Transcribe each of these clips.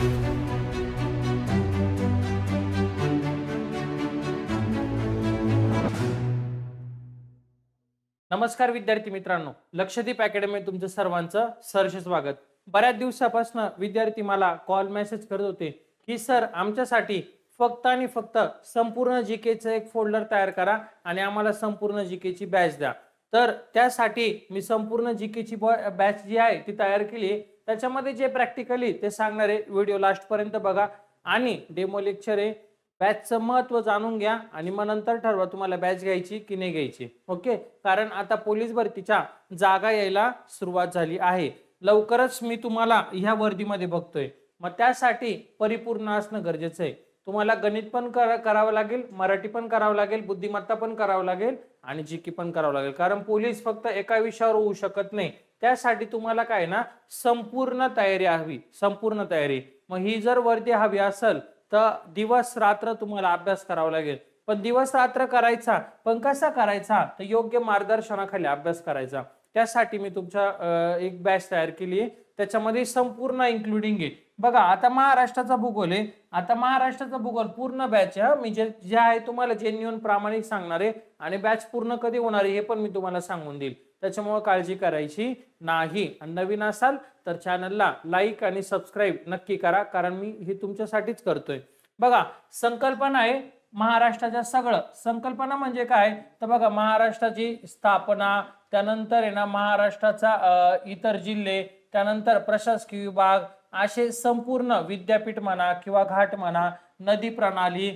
नमस्कार विद्यार्थी मित्रांनो. लक्षदीप अकॅडमी तुमचं सर्वांचं सहर्ष स्वागत. बऱ्याच दिवसापासून विद्यार्थी मला कॉल मेसेज करत होते की सर आमच्यासाठी फक्त आणि फक्त संपूर्ण जीकेचं एक फोल्डर तयार करा आणि आम्हाला संपूर्ण जीकेची बॅच द्या. तर त्यासाठी मी संपूर्ण जीकेची बॅच जी आहे ती तयार केली त्याच्यामध्ये जे प्रॅक्टिकली ते सांगणारे व्हिडिओ लास्टपर्यंत बघा. आणि डेमो लेक्चर आहे बॅचचं महत्त्व जाणून घ्या आणि मग नंतर ठरवा तुम्हाला बॅच घ्यायची की नाही घ्यायची. ओके कारण आता पोलीस भरतीच्या जागा यायला सुरुवात झाली आहे. लवकरच मी तुम्हाला ह्या वर्दीमध्ये बघतोय. मग त्यासाठी परिपूर्ण असणं गरजेचं आहे. तुम्हाला गणित पण करा करावं लागेल मराठी पण करावं लागेल बुद्धिमत्ता पण करावं लागेल आणि जीके पण करावं लागेल. कारण पोलीस फक्त एका विषयावर होऊ शकत नाही. त्यासाठी तुम्हाला काय ना संपूर्ण तयारी हवी संपूर्ण तयारी. मग ही जर वर्दी हवी असेल तर दिवस रात्र तुम्हाला अभ्यास करावा लागेल. पण दिवस रात्र करायचा पण कसा करायचा तर योग्य मार्गदर्शनाखाली अभ्यास करायचा. त्यासाठी मी तुमच्या एक बॅच तयार केली आहे. त्याच्यामध्ये संपूर्ण इन्क्लुडिंग आहे. बघा आता महाराष्ट्राचा भूगोल आहे. आता महाराष्ट्राचा भूगोल पूर्ण बॅच आहे मी जे जे आहे तुम्हाला जेन्युअन प्रामाणिक सांगणार आहे. आणि बॅच पूर्ण कधी होणार आहे हे पण मी तुम्हाला सांगून देईल. त्याच्यामुळे काळजी करायची नाही. आणि नवीन असाल तर चॅनलला लाईक आणि सबस्क्राईब नक्की करा कारण मी हे तुमच्यासाठीच करतोय. बघा संकल्पना आहे महाराष्ट्राच्या सगळं. संकल्पना म्हणजे काय? तर बघा महाराष्ट्राची स्थापना त्यानंतर आहे ना महाराष्ट्राचा इतर जिल्हे त्यानंतर प्रशासकीय विभाग असे संपूर्ण विद्यापीठ म्हणा किंवा घाट म्हणा नदी प्रणाली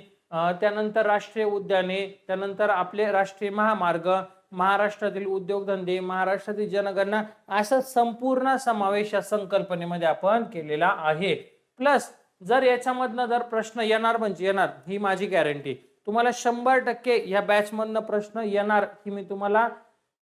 त्यानंतर राष्ट्रीय उद्याने त्यानंतर आपले राष्ट्रीय महामार्ग महाराष्ट्रातील उद्योगधंदे महाराष्ट्रातील जनगणना असा संपूर्ण समावेश या संकल्पनेमध्ये आपण केलेला आहे. प्लस जर याच्यामधनं जर प्रश्न येणार म्हणजे येणार ही माझी गॅरंटी तुम्हाला शंभर टक्के या बॅचमधनं प्रश्न येणार ही मी तुम्हाला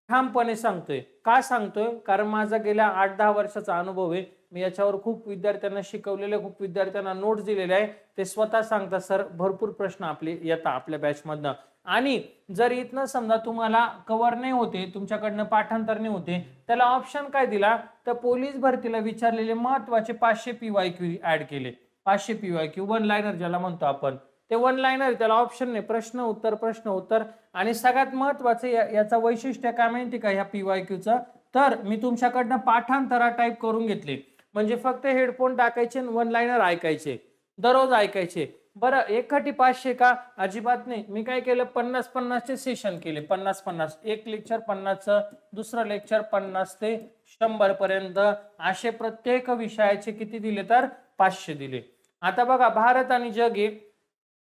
ठामपणे सांगतोय. का सांगतोय? कारण माझा गेल्या आठ दहा वर्षाचा अनुभव आहे. मी याच्यावर खूप विद्यार्थ्यांना शिकवलेले खूप विद्यार्थ्यांना नोट्स दिलेले आहे. ते स्वतः सांगतात सर भरपूर प्रश्न आपले येतात आपल्या बॅचमधनं आणि जर इथनं समजा तुम्हाला कव्हर नाही होते तुमच्याकडनं पाठांतर नाही होते त्याला ऑप्शन काय दिला? तर पोलीस भरतीला विचारलेले महत्त्वाचे पाचशे पी वाय क्यू ऍड केले. पाचशे P Y Q one liner ज्याला म्हणतो आपण. ते वन लायनर त्याला ऑप्शन नाही. प्रश्न उत्तर प्रश्न उत्तर. आणि सगळ्यात महत्वाचं याचं वैशिष्ट्य काय माहिती का ह्या पी वाय क्यूचं तर मी तुमच्याकडनं पाठांतरा टाईप करून घेतले. म्हणजे फक्त हेडफोन टाकायचे वन लायनर ऐकायचे. दररोज ऐकायचे. बरं एकखटी पाचशे का? अजिबात नाही. मी काय केलं? पन्नास पन्नासचे सेशन केले. पन्नास पन्नास. एक लेक्चर पन्नासचं दुसरं लेक्चर पन्नास ते शंभर पर्यंत. असे प्रत्येक विषयाचे किती दिले तर? पाचशे दिले. आता बघा भारत आणि जग हे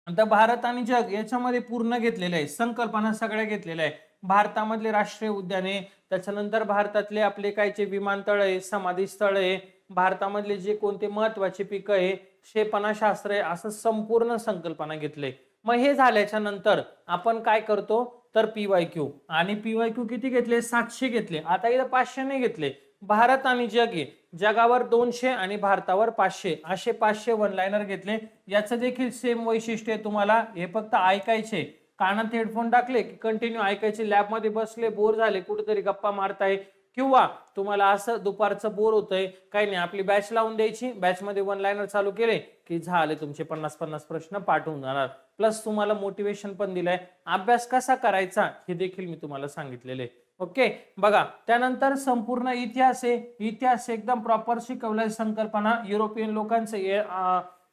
आता भारत आणि जग याच्यामध्ये पूर्ण घेतलेलं आहे. संकल्पना सगळ्या घेतलेल्या आहे. भारतामधले राष्ट्रीय उद्याने त्याच्यानंतर भारतातले आपले कायचे विमानतळ आहे समाधी स्थळ आहे भारतामधले जे कोणते महत्त्वाचे पिकं आहे क्षेपणाशास्त्र आहे असं संपूर्ण संकल्पना घेतले मग हे झाल्याच्यानंतर आपण काय करतो? तर पी वाय क्यू. आणि पी वाय क्यू किती घेतले? सातशे घेतले. आता इथं पाचशे नाही घेतले. भारत आणि जग आहे जगावर दोनशे आणि भारतावर पाचशे. असे पाचशे वन लायनर घेतले. याचं देखील सेम वैशिष्ट्य आहे तुम्हाला. हे फक्त ऐकायचे. कानात हेडफोन टाकले की कंटिन्यू ऐकायचे. लॅबमध्ये बसले बोर झाले कुठेतरी गप्पा मारताय. किंवा तुम्हाला असं दुपारचं बोर होतंय काही नाही आपली बॅच लावून द्यायची. बॅचमध्ये वन लायनर चालू केले की झाले तुमचे पन्नास पन्नास प्रश्न पाठवून जाणार. प्लस तुम्हाला मोटिवेशन पण दिलंय. अभ्यास कसा करायचा हे देखील मी तुम्हाला सांगितलेले. ओके बघा त्यानंतर संपूर्ण इतिहास आहे. इतिहास एकदम प्रॉपर शिकवलाय संकल्पना. युरोपियन लोकांचे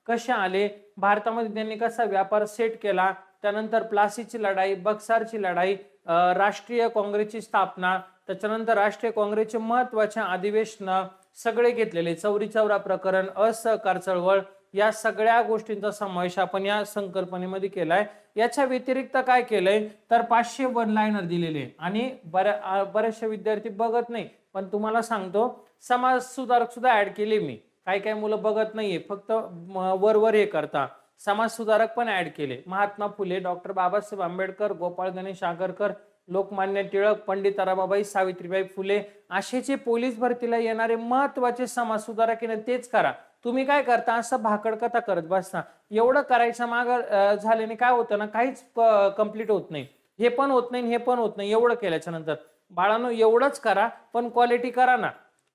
कसे आले? भारतामध्ये त्यांनी कसा व्यापार सेट केला? त्यानंतर प्लासीची लढाई बक्सारची लढाई राष्ट्रीय काँग्रेसची स्थापना त्याच्यानंतर राष्ट्रीय काँग्रेसचे महत्त्वाच्या अधिवेशनं सगळे घेतलेले. चौरी चौरा प्रकरण असहकार चळवळ या सगळ्या गोष्टींचा समावेश आपण या संकल्पनेमध्ये केलाय. याच्या व्यतिरिक्त काय केलंय? तर पाचशे वन लायनर दिलेले. आणि बऱ्या बरेचसे विद्यार्थी बघत नाही पण तुम्हाला सांगतो समाज सुधारक सुद्धा ऍड केले मी. काही काही मुलं बघत नाहीये फक्त वरवर हे करता. समाज सुधारक पण ऍड केले. महात्मा फुले डॉक्टर बाबासाहेब आंबेडकर गोपाळ गणेश आगरकर लोकमान्य टिळक पंडित ताराबाई सावित्रीबाई फुले असेचे पोलीस भरतीला येणारे महत्त्वाचे समाज सुधारक आहे तेच करा. तुम्ही काय करता? असं भाकड कथा करत बसता. एवढं करायचं माग झाल्याने काय होतं ना काहीच कंप्लीट होत नाही. हे पण होत नाही हे पण होत नाही. एवढं केल्याच्यानंतर. बाळांनो एवढंच करा पण क्वालिटी करा ना.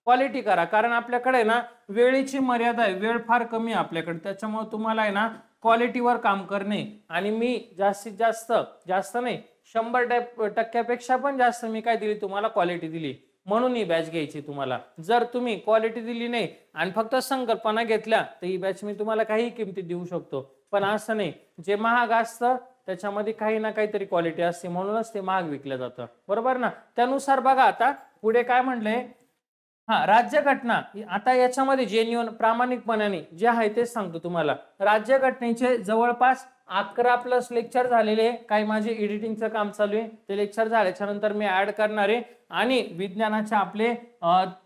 क्वालिटी करा. कारण आपल्याकडे ना वेळेची मर्यादा आहे. वेळ फार कमी आहे आपल्याकडे. त्याच्यामुळे तुम्हाला आहे ना क्वालिटीवर काम करणे. आणि मी जास्तीत जास्त जास्त नाही शंभर टक्क्यापेक्षा पण जास्त मी काय दिली तुम्हाला क्वालिटी दिली. म्हणून ही बॅच घ्यायची तुम्हाला. जर तुम्ही क्वालिटी दिली नाही आणि फक्त संकल्पना घेतल्या तर ही बॅच मी तुम्हाला काही किमतीत देऊ शकतो. पण असं नाही. जे महाग असतं त्याच्यामध्ये काही ना काहीतरी क्वालिटी असते म्हणूनच ते महाग विकलं जातं. बरोबर ना? त्यानुसार बघा आता पुढे काय म्हणलंय हा राज्यघटना. आता याच्यामध्ये जेन्युअन प्रामाणिकपणाने जे आहे तेच सांगतो तुम्हाला. राज्यघटनेचे जवळपास अकरा प्लस लेक्चर झालेले काही माझे एडिटिंगचं काम चालू आहे? ते लेक्चर झाल्याच्यानंतर मी ऍड करणार आहे. आणि विज्ञानाचे आपले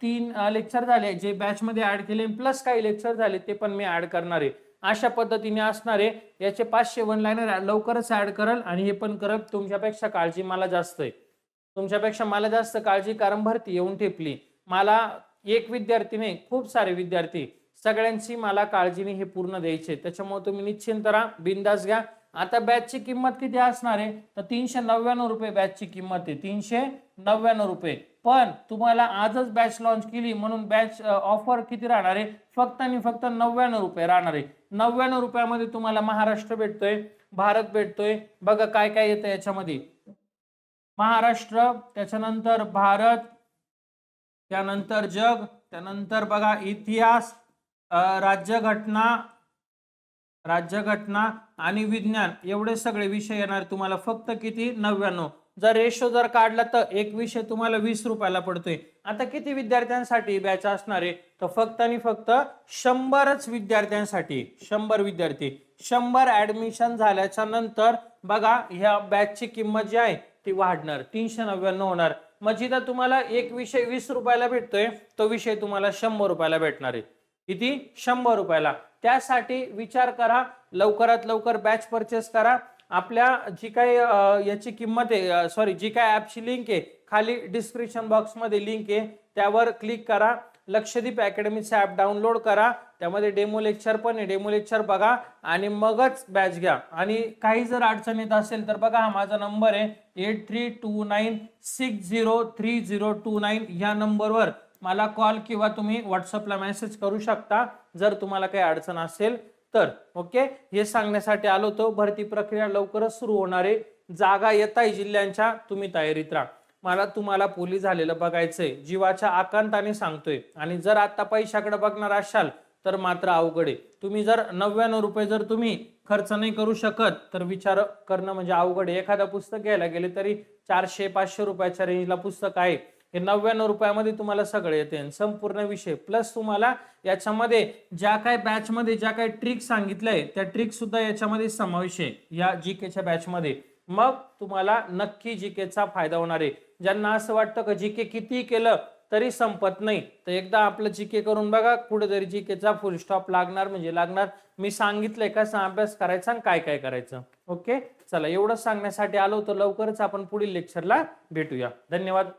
तीन लेक्चर झाले जे बॅचमध्ये ऍड केले प्लस काही लेक्चर झाले ते पण मी ऍड करणार आहे. अशा पद्धतीने असणार आहे. याचे पाचशे वन लाईनर लवकरच ऍड करल आणि हे पण करत तुमच्यापेक्षा काळजी मला जास्त आहे. तुमच्यापेक्षा मला जास्त काळजी कारण भरती येऊन ठेपली. मला एक विद्यार्थी नाही खूप सारे विद्यार्थी सगळ्यांची मला काळजीने हे पूर्ण द्यायचे. त्याच्यामुळे तुम्ही निश्चिंत राहा बिंदास घ्या. आता बॅचची किंमत किती असणार आहे? तर तीनशे नव्याण्णव रुपये बॅचची किंमत आहे. तीनशे नव्याण्णव रुपये. पण तुम्हाला आजच बॅच लॉन्च केली म्हणून बॅच ऑफर किती राहणार आहे? फक्त आणि फक्त नव्याण्णव रुपये राहणार आहे. नव्याण्णव रुपयामध्ये तुम्हाला महाराष्ट्र भेटतोय भारत भेटतोय. बघा काय काय येतं याच्यामध्ये. महाराष्ट्र त्याच्यानंतर भारत त्यानंतर जग त्यानंतर बघा इतिहास राज्यघटना राज्यघटना आणि विज्ञान एवढे सगळे विषय येणार तुम्हाला फक्त किती? नव्याण्णव. जर रेशो जर काढला तर एक विषय तुम्हाला वीस रुपयाला पडतोय. आता किती विद्यार्थ्यांसाठी बॅच असणार आहे? तर फक्त आणि फक्त शंभरच विद्यार्थ्यांसाठी. शंभर विद्यार्थी. शंभर ऍडमिशन झाल्याच्यानंतर बघा ह्या बॅचची किंमत जी आहे ती वाढणार. तीनशे नव्याण्णव होणार. मग जिथं तुम्हाला एक विषय वीस रुपयाला भेटतोय तो विषय तुम्हाला शंभर रुपयाला भेटणार आहे. किती? शंभर रुपयाला. त्यासाठी विचार करा लवकरात लवकर बॅच परचेस करा. आपल्या जी काही याची किंमत आहे सॉरी जी काय ॲपची लिंक आहे खाली डिस्क्रिप्शन बॉक्समध्ये लिंक आहे त्यावर क्लिक करा. लक्षदीप अकॅडमीचं ॲप डाउनलोड करा. त्यामध्ये डेमो लेक्चर पण आहे. डेमो लेक्चर बघा आणि मगच बॅच घ्या. आणि काही जर अडचण येत असेल तर बघा हा माझा नंबर आहे eight three two nine six zero three zero two nine ह्या नंबरवर मला कॉल किंवा तुम्ही व्हॉट्सअपला मेसेज करू शकता जर तुम्हाला काही अडचण असेल तर ओके हे सांगण्यासाठी आलो होतो भरती प्रक्रिया लवकरच सुरू होणारे जागा येत आहे जिल्ह्यांच्या तुम्ही तयारीत राहा. मला तुम्हाला पोलीस झालेलं बघायचंय जीवाच्या आकांताने सांगतोय. आणि जर आता पैशाकडे बघणार असाल तर मात्र अवघड आहे. तुम्ही जर नव्याण्णव रुपये जर तुम्ही खर्च नाही करू शकत तर विचार करणं म्हणजे अवघड आहे. एखादं पुस्तक घ्यायला गेले तरी चारशे पाचशे रुपयाच्या रेंजला पुस्तक आहे. हे नव्याण्णव रुपयामध्ये तुम्हाला सगळं येते. संपूर्ण विषय. प्लस तुम्हाला याच्यामध्ये ज्या काय बॅचमध्ये ज्या काही ट्रिक सांगितलंय त्या ट्रिक सुद्धा याच्यामध्ये समावेश आहे. या जी केच्या बॅचमध्ये मग तुम्हाला नक्की जी केचा फायदा होणार आहे. ज्यांना असं वाटतं का जी के किती केलं तरी संपत नाही. तर एकदा आपलं जी के करून बघा कुठेतरी जी केचा फुल स्टॉप लागणार म्हणजे लागणार. मी सांगितलंय कसा अभ्यास करायचा आणि काय काय करायचं. ओके चला एवढं सांगण्यासाठी आलो तर लवकरच आपण पुढील लेक्चरला भेटूया. धन्यवाद.